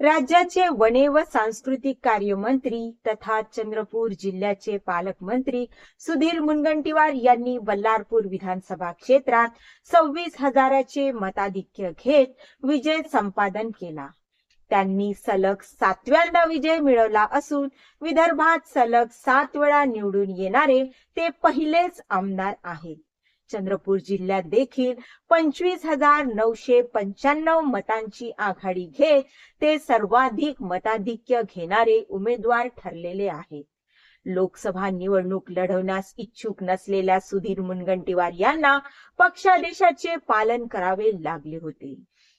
राज्याचे वने व सांस्कृतिक कार्य मंत्री तथा चंद्रपूर जिल्ह्याचे पालकमंत्री सुधीर मुनगंटीवार यांनी बल्लारपूर विधानसभा क्षेत्रात सव्वीस हजाराचे मताधिक्य घेत विजय संपादन केला. त्यांनी सलग सातव्यांदा विजय मिळवला असून विदर्भात सलग सात वेळा निवडून येणारे ते पहिलेच आमदार आहेत. चंद्रपूर जिल्ह्यात देखील पंचवीस हजार नऊशे पंच्याण्णव मतांची आघाडी घेत ते सर्वाधिक मताधिक्य घेणारे उमेदवार ठरलेले आहेत. लोकसभा निवडणूक लढवण्यास इच्छुक नसलेल्या सुधीर मुनगंटीवार यांना पक्षादेशाचे पालन करावे लागले होते.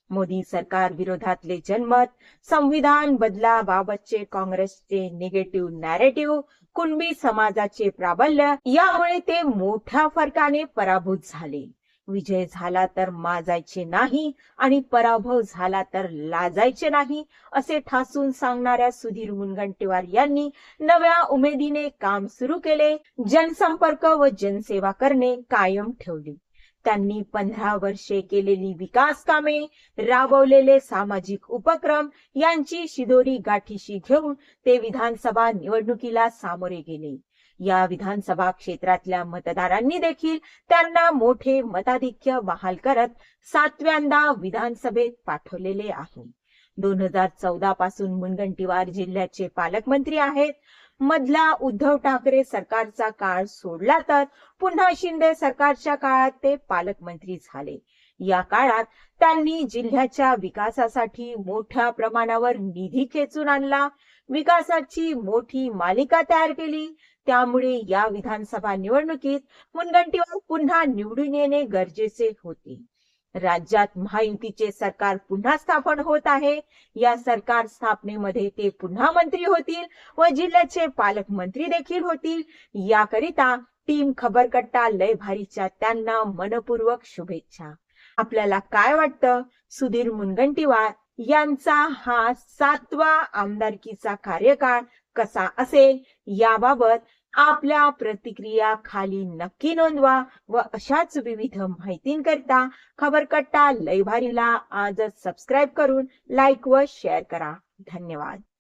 मोदी सरकार विरोधातले जनमत संविधान बदलाबाबतचे काँग्रेसचे निगेटिव्ह नॅरेटिव्ह कुणबी समाजाचे प्राबल्य यामुळे ते मोठ्या फरकाने पराभूत झाले. विजय झाला तर माजायचे नाही आणि पराभव झाला तर लाजायचे नाही असे ठासून सांगणाऱ्या सुधीर मुनगंटीवार यांनी नव्या उमेदीने काम सुरू केले जनसंपर्क व जनसेवा करणे कायम ठेवली. त्यांनी पंधरा वर्षे केलेली विकास कामे राबवलेले सामाजिक उपक्रम यांची शिदोरी गाठीशी घेऊन ते विधानसभा निवडणुकीला सामोरे गेले. या विधानसभा क्षेत्रातल्या मतदारांनी देखील त्यांना मोठे मताधिक्य बहाल करत सातव्यांदा विधानसभेत पाठवलेले आहे. दोन हजार चौदा पासून मुनगंटीवार जिल्ह्याचे पालकमंत्री आहेत. मधला उद्धव ठाकरे सरकारचा काळ सोडला तर पुन्हा शिंदे सरकारच्या काळात ते पालकमंत्री झाले. या काळात त्यांनी जिल्ह्याच्या विकासासाठी मोठ्या प्रमाणावर निधी खेचून आणला. विकासाची मोठी मालिका तयार केली. त्यामुळे या विधानसभा निवडणुकीत मुनगंटीवार पुन्हा निवडून येणे गरजेचे होते. राज्यात महायुतीचे सरकार पुन्हा स्थापन होत आहे. या सरकार स्थापनेमध्ये ते पुन्हा मंत्री होतील व जिल्ह्याचे पालकमंत्री देखील होतील. याकरिता टीम खबरकट्टा लय भारीच्या त्यांना मनपूर्वक शुभेच्छा. आपल्याला काय वाटतं? सुधीर मुनगंटीवार यांचा हा सातवा आमदारकीचा कार्यकाळ कसा असेल? याबाबत आपल्या प्रतिक्रिया खाली नक्की नोंदवा व अशाच विविध माहितींकरिता खबरकट्टा लयभारीला आजच सबस्क्राईब करून लाईक व शेअर करा. धन्यवाद.